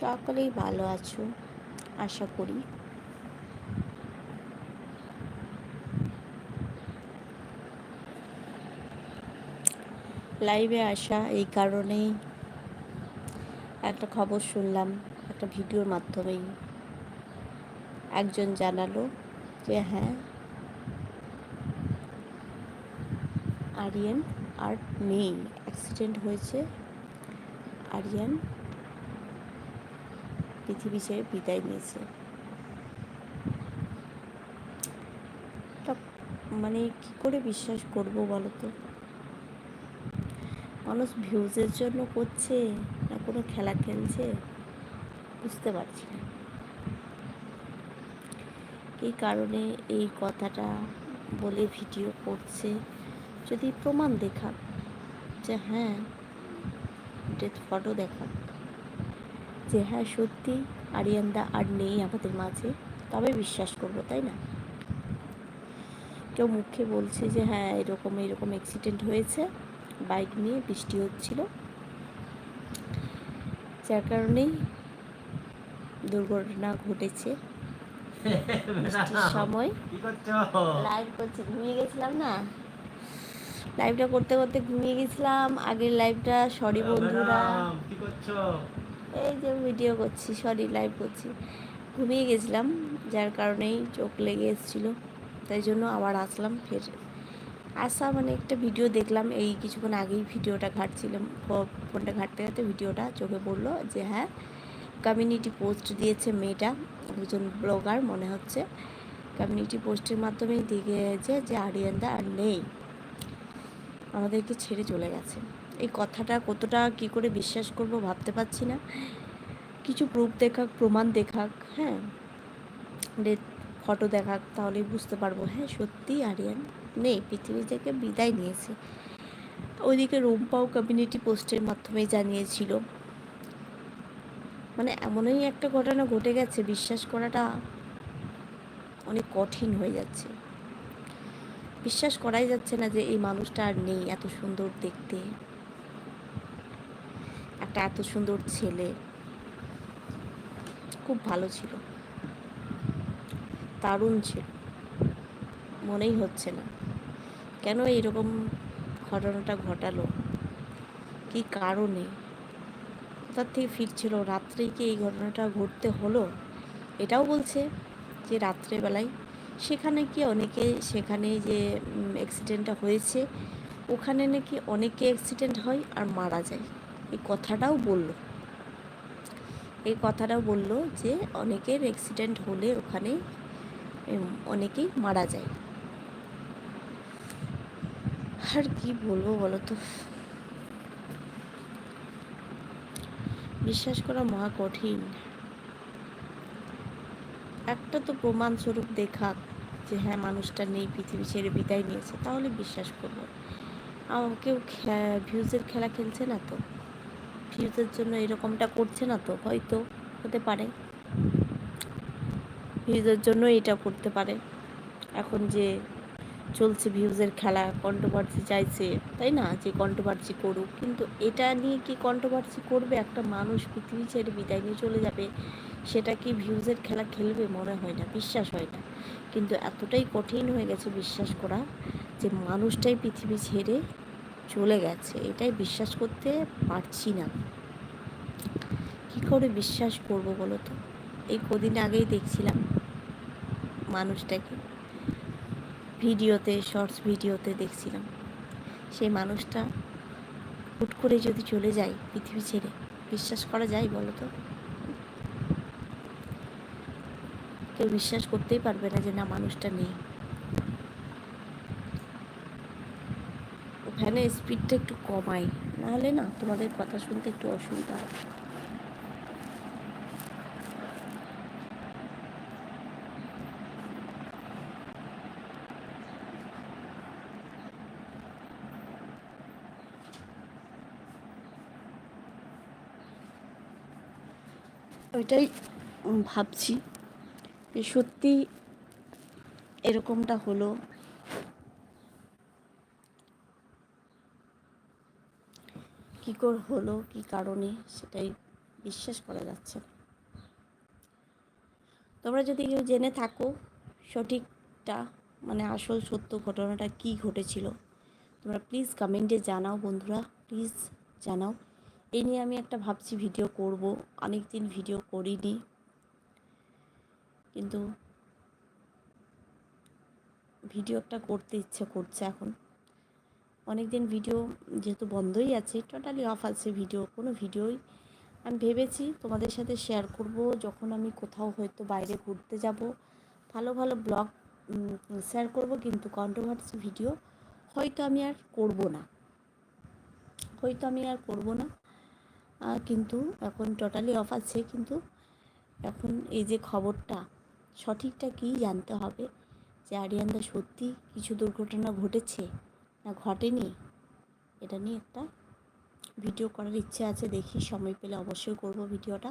সকলেই ভালো আছো, আশা করি। লাইভে আসা এই কারণেই একটা খবর শুনলাম, একটা ভিডিওর মাধ্যমেই। একজন জানালো যে হ্যাঁ আরিয়ান আর নেই অ্যাক্সিডেন্ট হয়েছে। আরিয়ান পৃথিবী ছেড়ে বিদায় নিয়েছে। মানে কি করে বিশ্বাস করব বলো তো? মানুষ ভিউজের জন্য করছে না কোনো খেলা খেলছে? বুঝতে পারছি না। এই কারণে এই কথাটা বলে ভিডিও করছে? যদি প্রমাণ দেখাক যে হ্যাঁ ডেথ ফটো দেখাক। যে হ্যাঁ সত্যি আরিয়ানদা আর নেই আমাদের মাঝে তবে বিশ্বাস করব তাই না? কেউ মুখে বলছে যে হ্যাঁ এরকম এরকম অ্যাক্সিডেন্ট হয়েছে বাইক নিয়ে বৃষ্টি হচ্ছিল। যার কারণেই দুর্ঘটনা ঘটেছে। সময় লাইভ করছি? ঘুমিয়ে গেছিলাম না? লাইভটা করতে করতে ঘুমিয়ে গেছিলাম আগের লাইভটা সরি বন্ধুরা। কি করছ? এই যে ভিডিও করছি সরি লাইভ করছি। ঘুমিয়ে গেছিলাম, যার কারণেই চোখ লেগে এসেছিল। তাই জন্য আবার আসলাম, ফের আসা মানে একটা ভিডিও দেখলাম। এই কিছুক্ষণ আগেই ভিডিওটা ঘাটছিলাম ফোনটা ঘাটতে ঘাটতে ভিডিওটা চোখে পড়ল যে হ্যাঁ কমিউনিটি পোস্ট দিয়েছে মেয়েটা, একজন ব্লগার মনে হচ্ছে। কমিউনিটি পোস্টের মাধ্যমেই দেখেছে যে, আরিয়ানদা আর নেই। আমাদেরকে ছেড়ে চলে গেছে। এই কথাটা কতটা কি করে বিশ্বাস করব ভাবতে পারছি না। কিছু প্রুফ দেখাক, প্রমাণ দেখাক হ্যাঁ? ডেট ফটো দেখাক, তাহলেই বুঝতে পারব। হ্যাঁ সত্যি আরিয়ান? নেই পৃথিবী থেকে বিদায় নিয়েছে। ওইদিকে রুম্পাও কমিউনিটি পোস্টের মাধ্যমে জানিয়েছিল। মানে এমনই একটা ঘটনা ঘটে গেছে, বিশ্বাস করাটা অনেক কঠিন হয়ে যাচ্ছে। বিশ্বাস করাই যাচ্ছে না যে এই মানুষটা আর নেই এত সুন্দর দেখতে। একটা এত সুন্দর ছেলে। খুব ভালো ছিল। দারুণ ছিল। মনেই হচ্ছে না। কেন এইরকম ঘটনাটা ঘটালো? কি কারণে? কোথার থেকে ফিরছিল? রাত্রেই কি এই ঘটনাটা ঘটতে হলো? এটাও বলছে যে রাত্রেবেলায় সেখানে কি অনেকে সেখানে যে অ্যাক্সিডেন্টটা হয়েছে, ওখানে নাকি অনেকে অ্যাক্সিডেন্ট হয় আর মারা যায়। এই কথাটাও বলল। এই কথাটাও বলল যে অনেকের অ্যাক্সিডেন্ট হলে ওখানে অনেকেই মারা যায়। আর কি বলব বলো তো বিশ্বাস করা মহা কঠিন। একটা তো প্রমাণ স্বরূপ দেখাক যে হ্যাঁ মানুষটা নেই, পৃথিবী ছেড়ে বিদায় নিয়েছে, তাহলে বিশ্বাস করব। কেউ ভিউজের খেলা খেলছে না তো? ভিউজের জন্য এরকমটা করছে না তো? হয়তো হতে পারে। ভিউজের জন্য এটা করতে পারে। এখন যে চলছে ভিউজের খেলা কন্ট্রোভার্সি চাইছে, তাই না? যে কন্ট্রোভার্সি করুক। কিন্তু এটা নিয়ে কি কন্ট্রোভার্সি করবে? একটা মানুষ পৃথিবী ছেড়ে বিদায় নিয়ে চলে যাবে, সেটা কি ভিউজের খেলা খেলবে? মনে হয় না, বিশ্বাস হয় না। কিন্তু এতটাই কঠিন হয়ে গেছে বিশ্বাস করা যে মানুষটাই পৃথিবী ছেড়ে চলে গেছে, এটাই বিশ্বাস করতে পারছি না। কি করে বিশ্বাস করব বলো তো? এই কদিন আগেই দেখছিলাম মানুষটাকে। ভিডিওতে, শর্টস ভিডিওতে দেখছিলাম। সেই মানুষটা হুট করে যদি চলে যায় পৃথিবী ছেড়ে, বিশ্বাস করা যায় বলো তো? কেউ বিশ্বাস করতেই পারবে না যে না, মানুষটা নেই। ওখানে স্পিডটা একটু কমাই। নাহলে না, তোমাদের কথা শুনতে একটু অসুবিধা হয়। ওইটাই ভাবছি যে সত্যি এরকমটা হলো। কি করে, হলো, কি কারণে, সেটাই বিশ্বাস করা যাচ্ছে তোমরা যদি কেউ জেনে থাকো সঠিকটা মানে আসল সত্য ঘটনাটা কি ঘটেছিল, তোমরা প্লিজ কমেন্টে জানাও বন্ধুরা প্লিজ জানাও। এই নিয়ে আমি একটা ভাবছি ভিডিও করব অনেক দিন ভিডিও করিনি, কিন্তু ভিডিও একটা করতে ইচ্ছে করছে এখন। অনেক দিন ভিডিও যেহেতু বন্ধই আছে টোটালি অফ আছে ভিডিও কোনো ভিডিওই আমি ভেবেছি তোমাদের সাথে শেয়ার করব যখন আমি কোথাও হয়তো বাইরে ঘুরতে যাব। ভালো ভালো ব্লগ শেয়ার করব কিন্তু কন্ট্রোভার্সি ভিডিও হয়তো আমি আর করব না। হয়তো আমি আর করব না। কিন্তু এখন টোটালি অফ আছে, কিন্তু এখন এই যে খবরটা, সঠিকটা কী জানতে হবে? যে আরিয়ানদা সত্যি কিছু দুর্ঘটনা ঘটেছে? না ঘটেনি? এটা নিয়ে একটা ভিডিও করার ইচ্ছে আছে, দেখি সময় পেলে অবশ্যই করব ভিডিওটা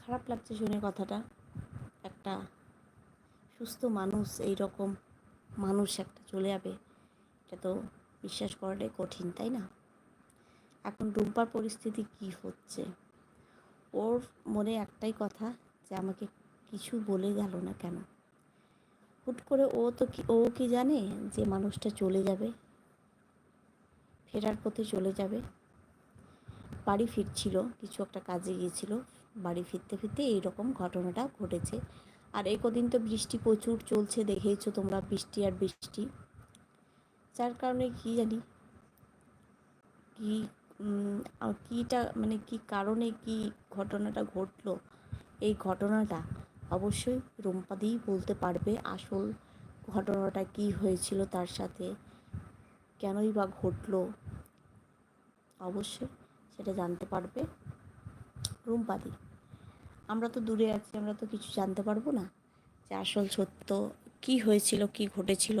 খারাপ লাগছে শুনে কথাটা। একটা সুস্থ মানুষ এই রকম মানুষ একটা চলে যাবে, এটা তো বিশ্বাস করাটাই কঠিন, তাই না? এখন রুম্পার পরিস্থিতি কি হচ্ছে? ওর মনে একটাই কথা যে, আমাকে কিছু বলে গেল না কেন? হুট করে ও তো কি, ও কি জানে যে মানুষটা চলে যাবে? ফেরার পথে চলে যাবে। বাড়ি ফিরছিল, কিছু একটা কাজে গিয়েছিল। বাড়ি ফিরতে ফিরতে এইরকম ঘটনাটা ঘটেছে। আর এই কদিন তো বৃষ্টি প্রচুর চলছে, দেখেইছো তোমরা বৃষ্টি আর বৃষ্টি। যার কারণে কি জানি, কি কীটা মানে কি কারণে কি ঘটনাটা ঘটলো? এই ঘটনাটা অবশ্যই রুম্পাদিই বলতে পারবে আসল ঘটনাটা কি হয়েছিল তার সাথে, কেনই বা ঘটলো। অবশ্যই সেটা জানতে পারবে রুম্পাদি আমরা তো দূরে আছি, আমরা তো কিছু জানতে পারব না যে আসল সত্য কি হয়েছিল, কি ঘটেছিল।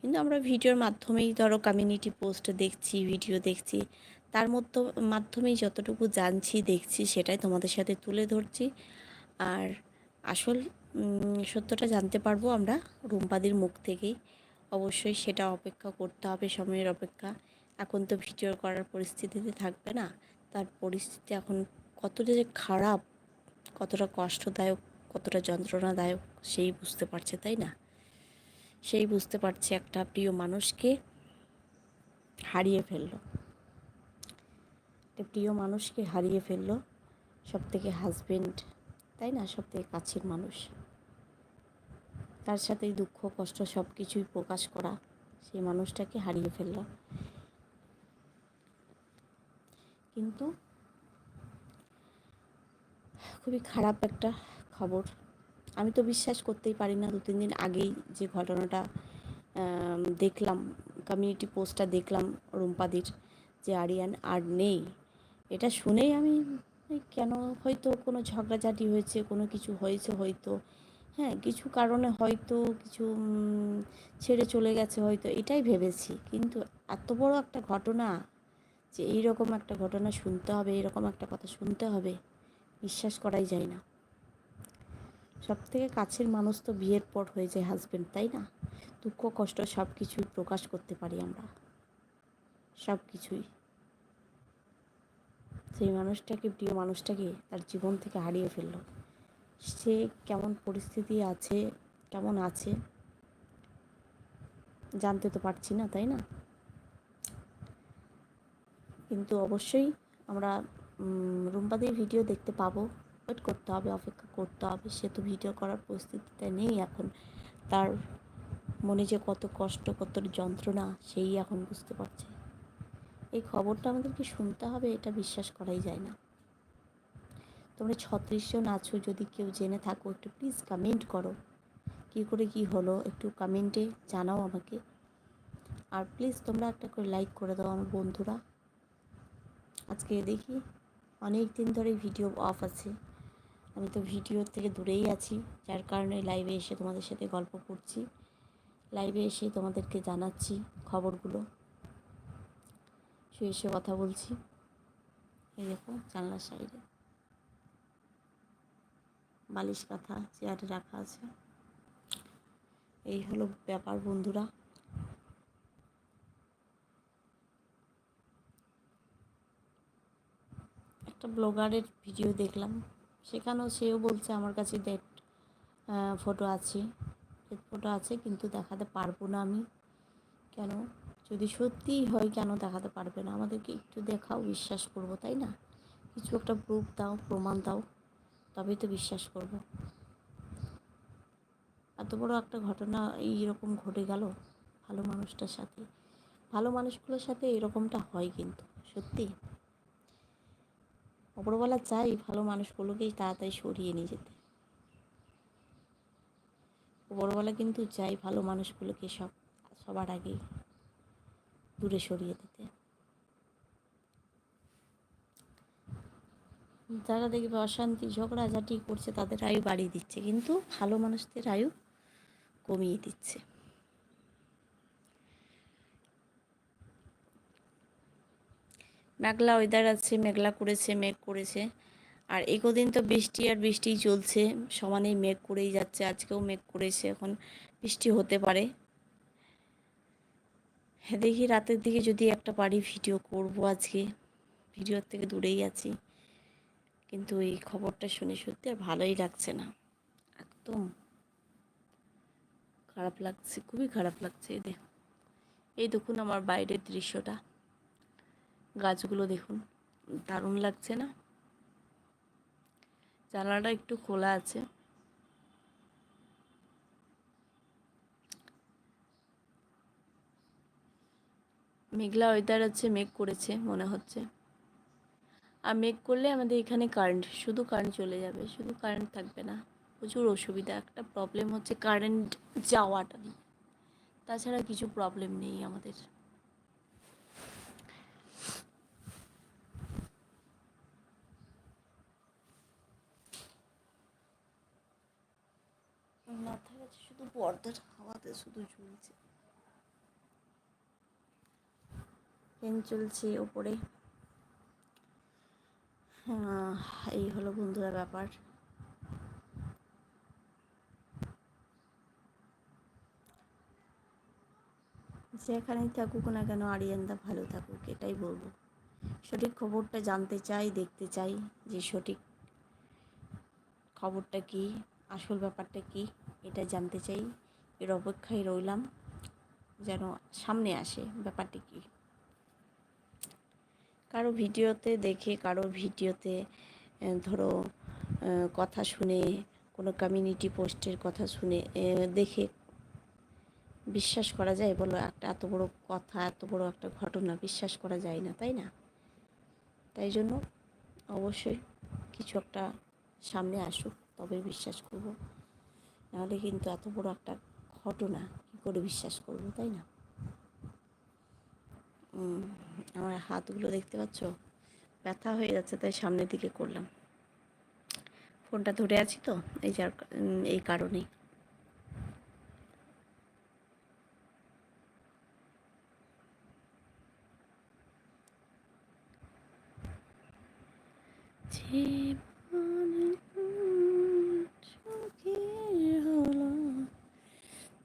কিন্তু আমরা ভিডিওর মাধ্যমেই ধরো কমিউনিটি পোস্ট দেখছি ভিডিও দেখছি, তার মধ্যে, মাধ্যমেই যতটুকু জানছি, দেখছি, সেটাই তোমাদের সাথে তুলে ধরছি। আর আসল সত্যটা জানতে পারব আমরা রুম্পাদির মুখ থেকেই। অবশ্যই সেটা অপেক্ষা করতে হবে, সময়ের অপেক্ষা। এখন তো ভিডিও করার পরিস্থিতিতে থাকবে না। তার পরিস্থিতি এখন কতটা যে খারাপ, কতটা কষ্টদায়ক, কতটা যন্ত্রণাদায়ক, সেই বুঝতে পারছে, তাই না? সেই বুঝতে পারছে একটা প্রিয় মানুষকে হারিয়ে ফেলল। একটা প্রিয় মানুষকে হারিয়ে ফেলল সব থেকে হাজবেন্ড তাই না? সব থেকে কাছের মানুষ। তার সাথে দুঃখ, কষ্ট সব কিছুই প্রকাশ করা সেই মানুষটাকে হারিয়ে ফেলল। কিন্তু খুবই খারাপ একটা খবর। আমি তো বিশ্বাস করতেই পারি না দু তিন দিন আগেই যে ঘটনাটা দেখলাম কমিউনিটি পোস্টটা দেখলাম রুম্পাদির, যে আরিয়ান আর নেই। এটা শুনেই আমি কেন? হয়তো কোনো ঝগড়াঝাটি হয়েছে, কোনো কিছু হয়েছে হয়তো। হ্যাঁ কিছু কারণে হয়তো কিছু ছেড়ে চলে গেছে হয়তো, এটাই ভেবেছি। কিন্তু এত বড় একটা ঘটনা যে এইরকম একটা ঘটনা শুনতে হবে, এরকম একটা কথা শুনতে হবে, বিশ্বাস করাই যায় না। সব থেকে কাছের মানুষ তো বিয়ের পর হয়ে যায় হাজব্যান্ড তাই না? দুঃখ, কষ্ট সব কিছুই প্রকাশ করতে পারি আমরা। সব কিছুই সেই মানুষটাকে, প্রিয় মানুষটাকে তার জীবন থেকে হারিয়ে ফেলল। সে কেমন পরিস্থিতি আছে, কেমন আছে, জানতে তো পারছি না, তাই না? কিন্তু অবশ্যই আমরা রুম্পাদের ভিডিও দেখতে পাবো। ওয়েট করতে হবে, অপেক্ষা করতে হবে। সে তো ভিডিও করার পরিস্থিতিতে নেই এখন। তার মনে যে কত কষ্ট, কত যন্ত্রণা, সেই এখন বুঝতে পারছে। এই খবরটা আমাদেরকে শুনতে হবে, এটা বিশ্বাস করাই যায় না। তোমরা ছত্রিশ জন আছো যদি কেউ জেনে থাকো, একটু প্লিজ কমেন্ট করো। কী করে কি হলো, একটু কমেন্টে জানাও আমাকে। আর প্লিজ তোমরা একটা করে লাইক করে দাও আমার বন্ধুরা। আজকে দেখি, অনেক দিন ধরে ভিডিও অফ আছে। আমি তো ভিডিও থেকে দূরেই আছি, যার কারণে লাইভে এসে তোমাদের সাথে গল্প করছি। লাইভে এসে তোমাদেরকে জানাচ্ছি খবরগুলো। শুয়ে এসে কথা বলছি। এই দেখো জানলার সাইডে। বালিশ কাঁথা, চেয়ারে রাখা আছে। এই হলো ব্যাপার বন্ধুরা। একটা ব্লগারের ভিডিও দেখলাম। সেখানেও সেও বলছে আমার কাছে ডেট ফটো আছে। ডেট ফটো আছে, কিন্তু দেখাতে পারব না আমি। কেন? যদি সত্যিই হয় কেন দেখাতে পারবে না? আমাদেরকে একটু দেখাও, বিশ্বাস করব, তাই না? কিছু একটা প্রুফ দাও, প্রমাণ দাও, তবেই তো বিশ্বাস করব। এত বড় একটা ঘটনা এইরকম ঘটে গেল ভালো মানুষটার সাথে। ভালো মানুষগুলোর সাথে এরকমটা হয় কিন্তু, সত্যি। ওপরবেলা চাই ভালো মানুষগুলোকেই তাড়াতাড়ি সরিয়ে নিয়ে যেতে। ওপরবেলা কিন্তু চাই ভালো মানুষগুলোকে সব, সবার আগেই। দূরে সরিয়ে দিতে। যারা দেখবে অশান্তি ঝগড়াঝাটি করছে তাদের আয়ু বাড়িয়ে দিচ্ছে, কিন্তু ভালো মানুষদের আয়ু কমিয়ে দিচ্ছে। মেঘলা ওয়েদার আছে, মেঘলা করেছে, মেঘ করেছে। আর এই কদিন তো বৃষ্টি আর বৃষ্টি চলছে, সমানেই মেঘ করেই যাচ্ছে, আজকেও মেঘ করেছে, এখন বৃষ্টি হতে পারে। হ্যাঁ দেখি রাতের দিকে যদি একটা পারি ভিডিও করব আজকে। ভিডিওর থেকে দূরেই আছি। কিন্তু এই খবরটা শুনে সত্যি আর ভালোই লাগছে না। একদম খারাপ লাগছে, খুবই খারাপ লাগছে এই দেখ এই দেখুন আমার বাইরের দৃশ্যটা। গাছগুলো দেখুন, দারুণ লাগছে না? জানালাটা একটু খোলা আছে। মেঘলা ওয়েদার আছে, মেঘ করেছে, মনে হচ্ছে। আর মেঘ করলে আমাদের এখানে কারেন্ট শুধু কারেন্ট চলে যাবে, শুধু কারেন্ট থাকবে না। প্রচুর অসুবিধা, একটা প্রবলেম হচ্ছে কারেন্ট যাওয়াটা নিয়ে। তাছাড়া কিছু প্রবলেম নেই আমাদের। মাথার কাছে শুধু পর্দার হাওয়াতে শুধু ঝুলছে। ফ্যান চলছে ওপরে এই হলো বন্ধুরা ব্যাপার। যেখানেই থাকুক না কেন আরিয়ানদা ভালো থাকুক, এটাই বলব। সঠিক খবরটা জানতে চাই, দেখতে চাই যে সঠিক খবরটা কি, আসল ব্যাপারটা কি, এটা জানতে চাই। এর অপেক্ষায় রইলাম, যেন সামনে আসে ব্যাপারটি কী। কারও ভিডিওতে দেখে, কারও ভিডিওতে ধরো কথা শুনে, কোনো কমিউনিটি পোস্টের কথা শুনে দেখে বিশ্বাস করা যায় বলো? একটা এত বড় কথা, এত বড় একটা ঘটনা বিশ্বাস করা যায় না, তাই না? তাই জন্য অবশ্যই কিছু একটা সামনে আসুক, তবে বিশ্বাস করব। নাহলে কিন্তু এত বড় একটা ঘটনা, কী করে বিশ্বাস করব, তাই না? আমার হাতগুলো দেখতে পাচ্ছ? ব্যথা হয়ে যাচ্ছে, তাই সামনের দিকে করলাম। ফোনটা ধরে আছি তো, এই যার এই কারণেই।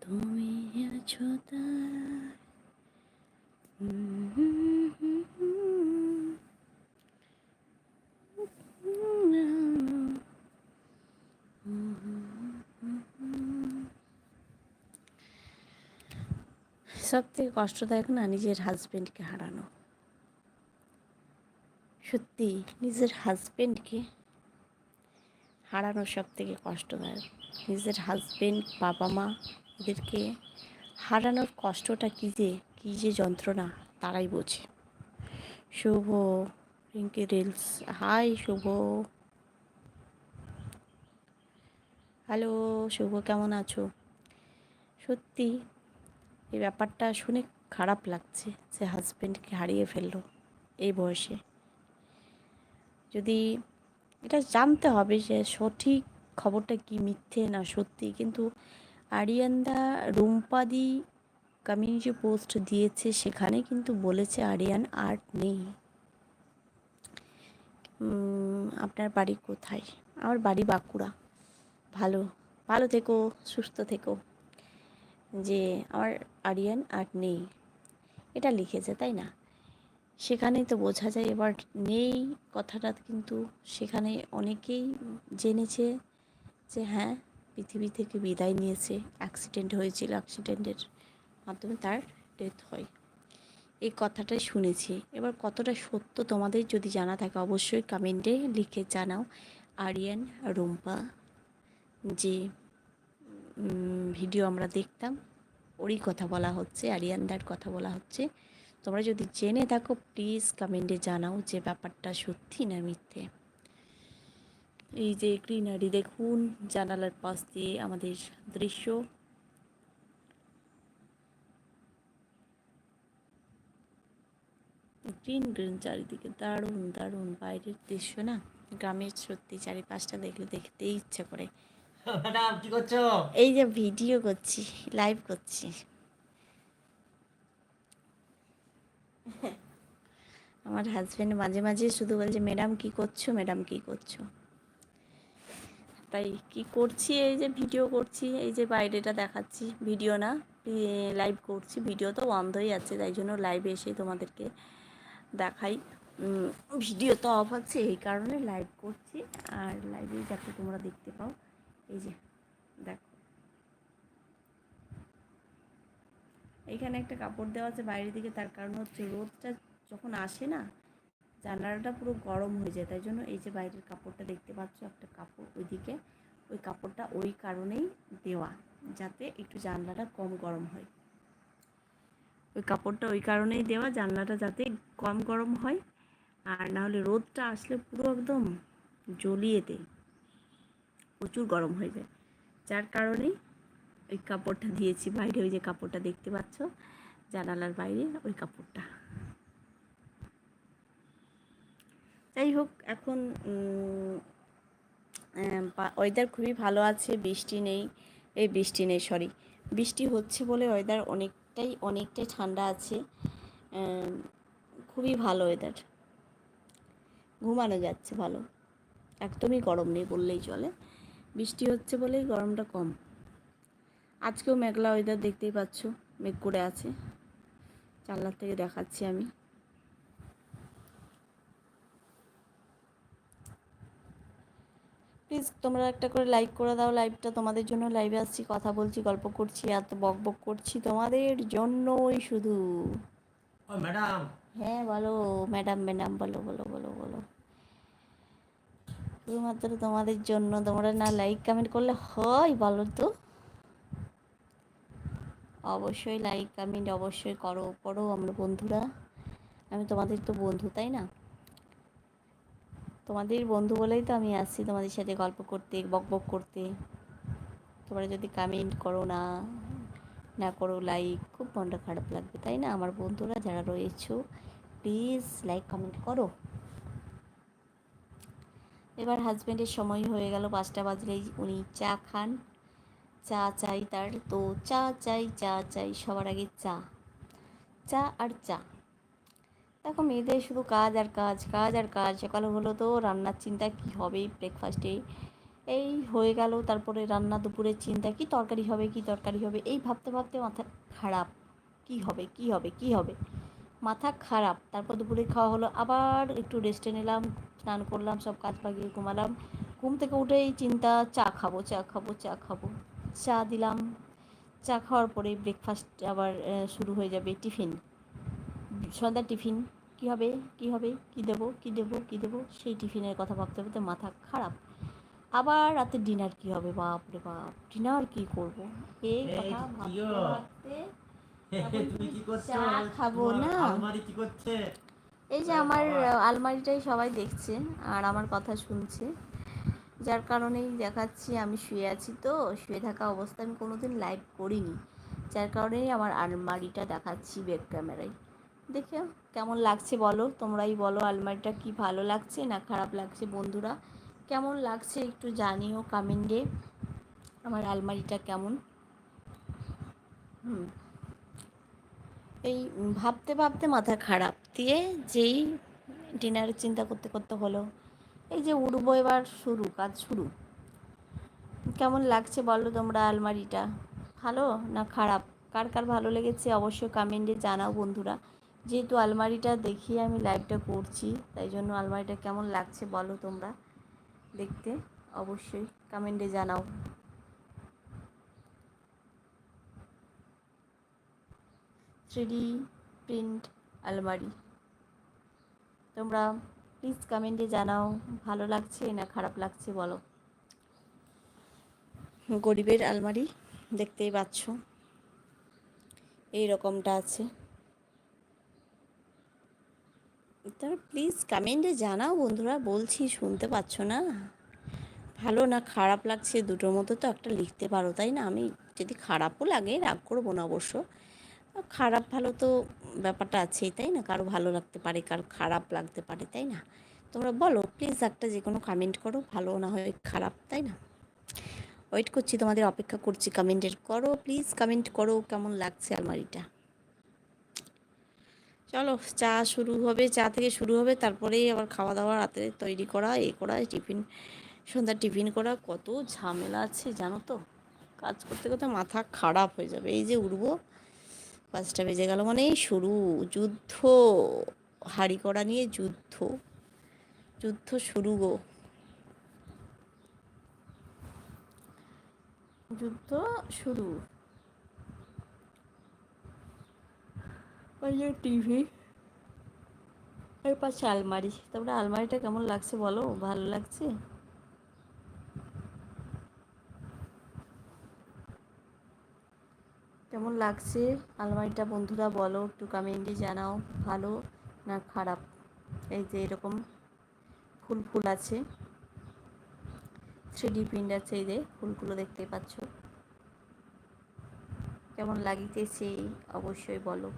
তুমি আছো তার সব থেকে কষ্টদায়ক না নিজের হাজব্যান্ডকে হারানো। সত্যি, নিজের হাজব্যান্ডকে হারানো সব থেকে কষ্টদায়ক। নিজের হাজব্যান্ড বাবা মা এদেরকে হারানোর কষ্টটা কী যে কী যে যন্ত্রণা, তারাই বোঝে। Shubho Rinki reels, hi Shubho. Hello Shubho কেমন আছো? সত্যি এই ব্যাপারটা শুনে খারাপ লাগছে যে হাজব্যান্ডকে হারিয়ে ফেলল এই বয়সে। যদি এটা জানতে হবে যে সঠিক খবরটা কি, মিথ্যে না সত্যি, কিন্তু আরিয়ানদা রুম্পাদি কমিউনিটি পোস্ট দিয়েছে সেখানে কিন্তু বলেছে আরিয়ান আর্ট নেই। আপনার বাড়ি কোথায়? আমার বাড়ি বাঁকুড়া। ভালো ভালো থেকো, সুস্থ থেকো। যে আমার আরিয়ান আর নেই। এটা লিখেছে, তাই না? সেখানেই তো বোঝা যায়, এবার নেই কথাটা কিন্তু সেখানে অনেকেই জেনেছে যে হ্যাঁ পৃথিবী থেকে বিদায় নিয়েছে অ্যাক্সিডেন্ট হয়েছিল অ্যাক্সিডেন্টের মাধ্যমে তার ডেথ হয়। এই কথাটাই শুনেছি। এবার কতটা সত্য তোমাদের যদি জানা থাকে, অবশ্যই কমেন্টে লিখে জানাও। আরিয়ান, রুম্পা, যে ভিডিও আমরা দেখতাম ওরই কথা বলা হচ্ছে, আরিয়ানদার কথা বলা হচ্ছে। তোমরা যদি জেনে থাকো প্লিজ কমেন্টে জানাও যে ব্যাপারটা সত্যি না মিথ্যে। এই যে গ্রিনারি দেখুন, জানালার পাশ দিয়ে আমাদের দৃশ্য। গ্রিন গ্রিন চারিদিকে দারুণ দারুণ। বাইরের দৃশ্য না, গ্রামের সত্যি চারিপাশটা দেখলে দেখতেই ইচ্ছা করে। ম্যাডাম, কি করছ? এই যে ভিডিও করছি, লাইভ করছি। আমার হাজব্যান্ড মাঝে মাঝে শুধু বলছে ম্যাডাম, কি করছ? ম্যাডাম, কি করছ? তাই কি করছি, এই যে ভিডিও করছি, এই যে বাইরেটা দেখাচ্ছি। ভিডিও না লাইভ করছি। ভিডিও তো বন্ধই আছে, তাই জন্য লাইভে এসে তোমাদেরকে দেখাই। ভিডিও তো অফ আছে এই কারণে লাইভ করছি। আর লাইভে যাতে তোমরা দেখতে পাও। এই যে, দেখো। এখানে একটা কাপড় দেওয়া আছে বাইরের দিকে, তার কারণ হচ্ছে রোদটা যখন আসে না, জানালাটা পুরো গরম হয়ে যায়। তাই জন্য এই যে বাইরের কাপড়টা দেখতে পাচ্ছ, একটা কাপড় ওইদিকে। ওই কাপড়টা ওই কারণেই দেওয়া, যাতে একটু জানলাটা কম গরম হয়। ওই কাপড়টা ওই কারণেই দেওয়া, জানলাটা যাতে কম গরম হয়। আর না হলে রোদটা আসলে পুরো একদম জ্বলিয়ে দেয়। প্রচুর গরম হয়ে যায়। যার কারণেই ওই কাপড়টা দিয়েছি। বাইরে ওই যে কাপড়টা দেখতে পাচ্ছ, জানালার বাইরে ওই কাপড়টা। যাই হোক, এখন ওয়েদার খুবই ভালো আছে, বৃষ্টি নেই। এই বৃষ্টি নেই সরি বৃষ্টি হচ্ছে বলে ওয়েদার অনেকটাই অনেকটাই ঠান্ডা আছে। খুবই ভালো ওয়েদার ঘুমানো যাচ্ছে ভালো। একদমই গরম নেই বললেই চলে। বৃষ্টি হচ্ছে বলেই গরমটা কম। আজকেও মেঘলা ওয়েদার দেখতেই পাচ্ছ মেঘ করে আছে। জানলার থেকে দেখাচ্ছি আমি। প্লিজ তোমরা একটা করে লাইক করে দাও লাইভটা তোমাদের জন্য লাইভে আসছি কথা বলছি গল্প করছি এত বক বক করছি তোমাদের জন্যই শুধু। ম্যাডাম হ্যাঁ বলো ম্যাডাম ম্যাডাম বলো বলো বলো বলো। শুধুমাত্র তোমাদের জন্য। তোমরা না লাইক কমেন্ট করলে হয় বলো তো? অবশ্যই লাইক কমেন্ট অবশ্যই করো করো আমরা বন্ধুরা। আমি তোমাদের তো বন্ধু, তাই না? তোমাদের বন্ধু বলেই তো আমি আসছি তোমাদের সাথে গল্প করতে, বক বক করতে। তোমরা যদি কমেন্ট করো না না করো লাইক খুব মনটা খারাপ লাগবে, তাই না? আমার বন্ধুরা যারা রয়েছো প্লিজ লাইক কমেন্ট করো। এবার হাজব্যান্ডের সময় হয়ে গেল, পাঁচটা বাজলেই উনি চা খান। চা চাই তার, তো চা চাই চা চাই, সবার আগে চা। চা আর চা। দেখো, মেয়েদের শুধু কাজ আর কাজ কাজ আর কাজ। সকালে হলো তো, রান্নার চিন্তা কি হবে ব্রেকফাস্টে এই হয়ে গেল, তারপরে রান্না দুপুরের চিন্তা, কি তরকারি হবে, কি তরকারি হবে? এই ভাবতে ভাবতে মাথা খারাপ। কি হবে কি হবে কি হবে? মাথা খারাপ। তারপর দুপুরে খাওয়া হলো আবার একটু রেস্টে নিলাম স্নান করলাম সব কাজ পাকিয়ে ঘুমালাম। ঘুম থেকে উঠেই চিন্তা চা খাব চা খাব চা খাব। চা দিলাম। চা খাওয়ার পরে ব্রেকফাস্ট আবার শুরু হয়ে যাবে টিফিন সন্ধ্যার টিফিন কী হবে কী হবে কী দেবো কী দেবো কী দেবো সেই টিফিনের কথা ভাবতে ভাবতে মাথা খারাপ। আবার রাতে ডিনার কী হবে? বাপ রে বাপ ডিনার কী করব? এই কথা ভাবতে ভাবতে চা খাব না? এই যে আমার আলমারিটাই সবাই দেখছে আর আমার কথা শুনছে। যার কারণেই দেখাচ্ছি আমি শুয়ে আছি তো। শুয়ে থাকা অবস্থায় আমি কোনো দিন লাইভ করিনি। যার কারণেই আমার আলমারিটা দেখাচ্ছি ব্যাক ক্যামেরায় দেখে কেমন লাগছে বলো? তোমরাই বলো আলমারিটা কি ভালো লাগছে না খারাপ লাগছে বন্ধুরা? কেমন লাগছে একটু জানিও কমেন্টে আমার আলমারিটা কেমন? হুম। এই ভাবতে ভাবতে মাথা খারাপ। দিয়ে যেই ডিনারের চিন্তা করতে করতে হলো, এই যে উঠবো এবার শুরু, কাজ শুরু। কেমন লাগছে বলো তোমরা আলমারিটা? ভালো না খারাপ? কার কার ভালো লেগেছে অবশ্যই কমেন্টে জানাও বন্ধুরা। যেহেতু আলমারিটা দেখিয়ে আমি লাইভটা করছি, তাই জন্য আলমারিটা কেমন লাগছে বলো তোমরা দেখতে অবশ্যই কমেন্টে জানাও। থ্রিডি প্রিন্ট আলমারি। তোমরা প্লিজ কমেন্টে জানাও, ভালো লাগছে না খারাপ লাগছে বলো। গরিবের আলমারি দেখতেই পাচ্ছ। এই রকমটা আছে। তোমরা প্লিজ কমেন্টে জানাও বন্ধুরা, বলছি শুনতে পাচ্ছ না। ভালো না খারাপ লাগছে, দুটোর মতো তো একটা লিখতে পারো, তাই না? আমি যদি খারাপও লাগে রাগ করব না অবশ্য। খারাপ ভালো তো ব্যাপারটা আছেই, তাই না? কারও ভালো লাগতে পারে, কারও খারাপ লাগতে পারে, তাই না? তোমরা বলো প্লিজ একটা যে কোনো কমেন্ট করো, ভালো না হয় খারাপ, তাই না? ওয়েট করছি, তোমাদের অপেক্ষা করছি কমেন্টের করো প্লিজ কমেন্ট করো, কেমন লাগছে আলমারিটা? চলো, চা শুরু হবে, চা থেকে শুরু হবে তারপরেই আবার খাওয়া দাওয়া রাতে তৈরি করা, এ করা, টিফিন, সন্ধ্যার টিফিন করা, কত ঝামেলা আছে জানো তো? কাজ করতে করতে মাথা খারাপ হয়ে যাবে, এই যে উঠবো পাঁচটা বেজে গেল মানে শুরু, যুদ্ধ, হাড়ি করা নিয়ে যুদ্ধ যুদ্ধ শুরু গো। যুদ্ধ শুরু। ওই যে টিভি এর পাশে আলমারি, তারপরে আলমারিটা কেমন লাগছে বলো? ভালো লাগছে? কেমন লাগছে? আলমারিটা বন্ধুরা বলো, একটু কমেন্টে জানাও, ভালো না খারাপ? এই যে এরকম ফুল ফুল আছে। থ্রি ডি প্রিন্ট আছে এই যে, ফুলগুলো দেখতে পাচ্ছ। কেমন লাগিতেছে, অবশ্যই বলো।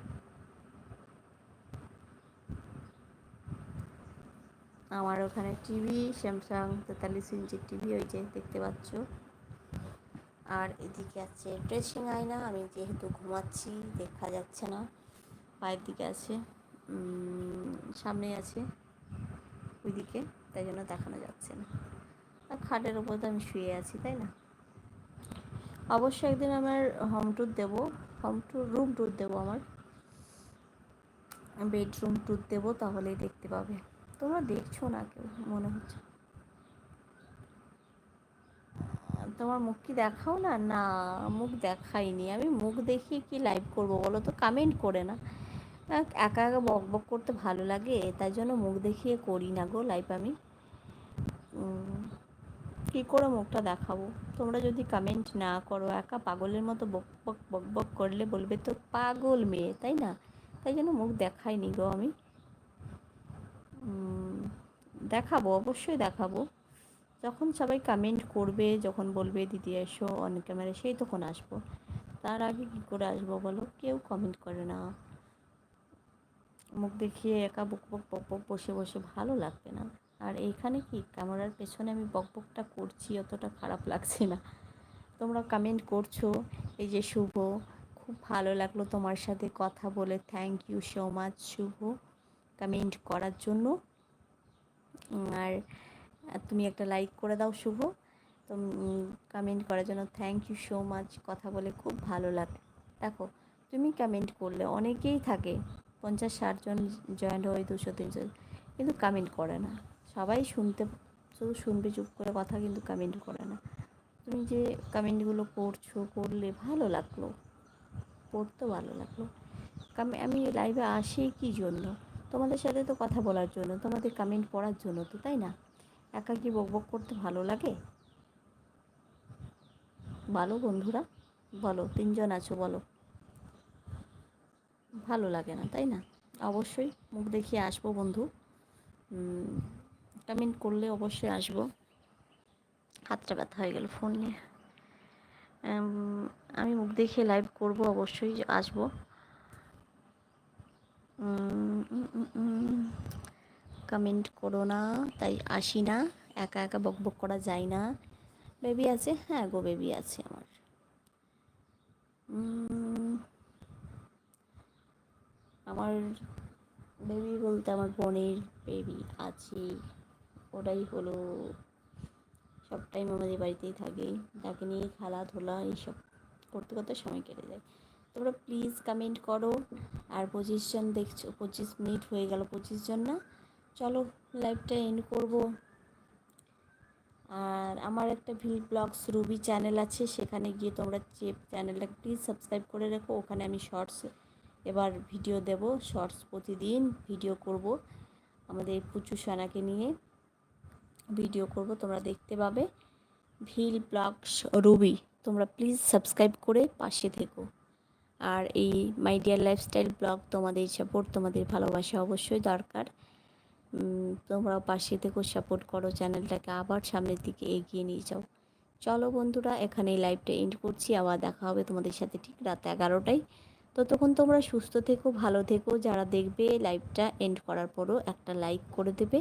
আমার ওখানে টিভি স্যামসাং তেতাল্লিশ ইঞ্চির টিভি ওই যে দেখতে পাচ্ছ। আর এদিকে আছে ড্রেসিং আয়না, আমি যেহেতু ঘুমাচ্ছি, দেখা যাচ্ছে না। পায়ের দিকে আছে সামনে আছে, ওইদিকে, তাই জন্য দেখানো যাচ্ছে না। আর খাটের ওপর তো আমি শুয়ে আছি, তাই না? অবশ্যই একদিন আমার হোম ট্যুর দেবো হোম ট্যুর রুম ট্যুর দেবো আমার। বেডরুম ট্যুর দেবো, তাহলেই দেখতে পাবে। তোমরা দেখছ না কেউ, মনে হচ্ছে তোমার মুখ কি দেখাও না? না, মুখ দেখাইনি। আমি মুখ দেখিয়ে কি লাইভ করব বলো তো? কমেন্ট করে না। একা একা বক বক করতে ভালো লাগে, তাই জন্য মুখ দেখিয়ে করি না গো লাইভ আমি। কী করে মুখটা দেখাবো? তোমরা যদি কমেন্ট না করো, একা পাগলের মতো বক বক বক বক করলে বলবে তো পাগল মেয়ে, তাই না? তাই জন্য মুখ দেখাইনি গো আমি। দেখাবো, অবশ্যই দেখাবো। যখন সবাই কমেন্ট করবে, যখন বলবে, দিদি এসো, অনেক ক্যামেরা সেই তখন আসব। তার আগে কী করে আসব বলো? কেউ কমেন্ট করে না। মুখ দেখিয়ে একা বুক বক বক বক বসে বসে ভালো লাগবে না। আর এইখানে কি? ক্যামেরার পেছনে আমি বক বকটা করছি, অতটা খারাপ লাগছে না। তোমরা কমেন্ট করছ, এই যে শুভ, খুব ভালো লাগল তোমার সাথে কথা বলে thank you so much Shubho. Comment করার জন্য। আর তুমি একটা লাইক করে দাও শুভ। তো কমেন্ট করার জন্য থ্যাংক ইউ সো মাচ কথা বলে খুব ভালো লাগে, দেখো, তুমি কমেন্ট করলে অনেকেই থাকে, পঞ্চাশ ষাটজন জয়েন্ট হয়, দুশো, তিনশো কিন্তু কমেন্ট করে না। সবাই শুনতে, শুধু শুনবে চুপ করে কথা, কিন্তু কমেন্ট করে না। তুমি যে কমেন্টগুলো করছ, করলে ভালো লাগল। পড়তে ভালো লাগল। আমি লাইভে আসি কী জন্য? তোমাদের সাথে তো কথা বলার জন্য, তোমাদের কমেন্ট পড়ার জন্য তো, তাই না? একা কি বক বক করতে ভালো লাগে? বলো বন্ধুরা, বলো, তিনজন আছো, বলো। ভালো লাগে না, তাই না? অবশ্যই মুখ দেখিয়ে আসব বন্ধু। কমেন্ট করলে অবশ্যই আসব। হাতটা ব্যথা হয়ে গেল ফোন নিয়ে। আমি মুখ দেখিয়ে লাইভ করব, অবশ্যই আসব। কমেন্ট করো না, তাই আসি না, একা একা বক বক করা যায় না। বেবি আছে? হ্যাঁ গো, বেবি আছে আমার। আমার বেবি বলতে আমার বোনের বেবি আছে, ওটাই হলো। সব টাইম আমাদের বাড়িতেই থাকে তাকে নিয়ে খেলাধুলা, এইসব করতে করতে সময় কেটে যায়। তোমরা প্লিজ কমেন্ট করো। আর পঁচিশ জন দেখছ, পঁচিশ মিনিট হয়ে গেল, পঁচিশ জন না? চলো লাইভটা এন্ড করব। আর আমার একটা ভিল ব্লগস রুবি চ্যানেল আছে, সেখানে গিয়ে তোমরা যে চ্যানেলটা প্লিজ সাবস্ক্রাইব করে রেখো, ওখানে আমি শর্টস এবার ভিডিও দেব। শর্টস প্রতিদিন ভিডিও করব আমাদের পুচু সোনাকে নিয়ে। ভিডিও করব, তোমরা দেখতে পাবে। ভিল ব্লগস রুবি তোমরা প্লিজ সাবস্ক্রাইব করে পাশে থেকো। আর এই মাই ডিয়ার লাইফস্টাইল ব্লগ তোমাদের সাপোর্ট তোমাদের ভালোবাসা অবশ্যই দরকার। উম, তোমরাও পাশে থেকো সাপোর্ট করো চ্যানেলটাকে আবার সামনের দিকে এগিয়ে নিয়ে যাও। চলো বন্ধুরা এখানে লাইভটা এন্ড করছি। আবার দেখা হবে তোমাদের সাথে ঠিক রাত এগারোটায়। ততক্ষণ তোমরা সুস্থ থেকো ভালো থেকো। যারা দেখবে লাইভটা এন্ড করার পরও একটা লাইক করে দেবে।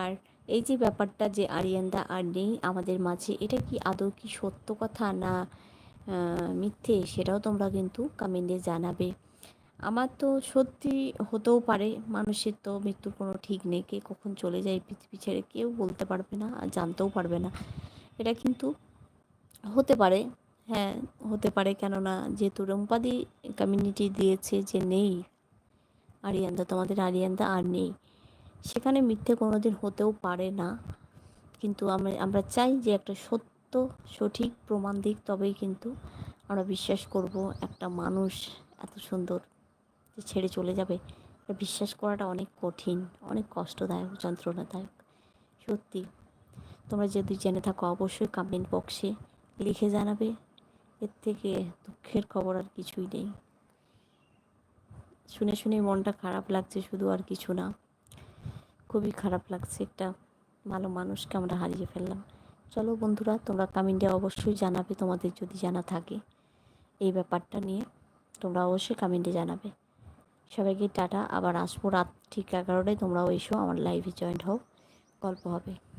আর এই যে ব্যাপারটা যে আরিয়ানদা আর নেই আমাদের মাঝে এটা কি আদৌ কি সত্য কথা না মিথ্যে? সেটাও তোমরা কিন্তু কমেন্টে জানাবে। আমার তো সত্যি হতেও পারে, মানুষের তো মৃত্যুর কোনো ঠিক নেই। কে কখন চলে যায় পৃথিবী ছেড়ে কেউ বলতে পারবে না আর জানতেও পারবে না। এটা কিন্তু হতে পারে হ্যাঁ হতে পারে। কেননা যেহেতু রম্পাদি কমিউনিটি দিয়েছে যে নেই, আরিয়ান্দা, তোমাদের আরিয়ান্দা আর নেই। সেখানে মিথ্যে কোনো দিন হতেও পারে না। কিন্তু আমরা আমরা চাই যে একটা সত্য, সঠিক প্রমাণ দিক, তবেই কিন্তু আমরা বিশ্বাস করব একটা মানুষ এত সুন্দর। যে ছেড়ে চলে যাবে, এটা বিশ্বাস করাটা অনেক কঠিন, অনেক কষ্টদায়ক, যন্ত্রণাদায়ক, সত্যি। তোমরা যদি জেনে থাকো, অবশ্যই কমেন্ট বক্সে লিখে জানাবে, এর থেকে দুঃখের খবর আর কিছুই নেই। শুনে শুনে মনটা খারাপ লাগছে শুধু আর কিছু না। খুবই খারাপ লাগছে একটা ভালো মানুষকে আমরা হারিয়ে ফেললাম। চলো বন্ধুরা, তোমরা কমেন্টে অবশ্যই জানাবে, তোমাদের যদি জানা থাকে। এই ব্যাপারটা নিয়ে তোমরা অবশ্যই কমেন্টে জানাবে। সবাইকে টাটা। আবার আসব রাত ঠিক এগারোটায়। তোমরাও এসো, আমার লাইভে জয়েন্ট হও। গল্প হবে।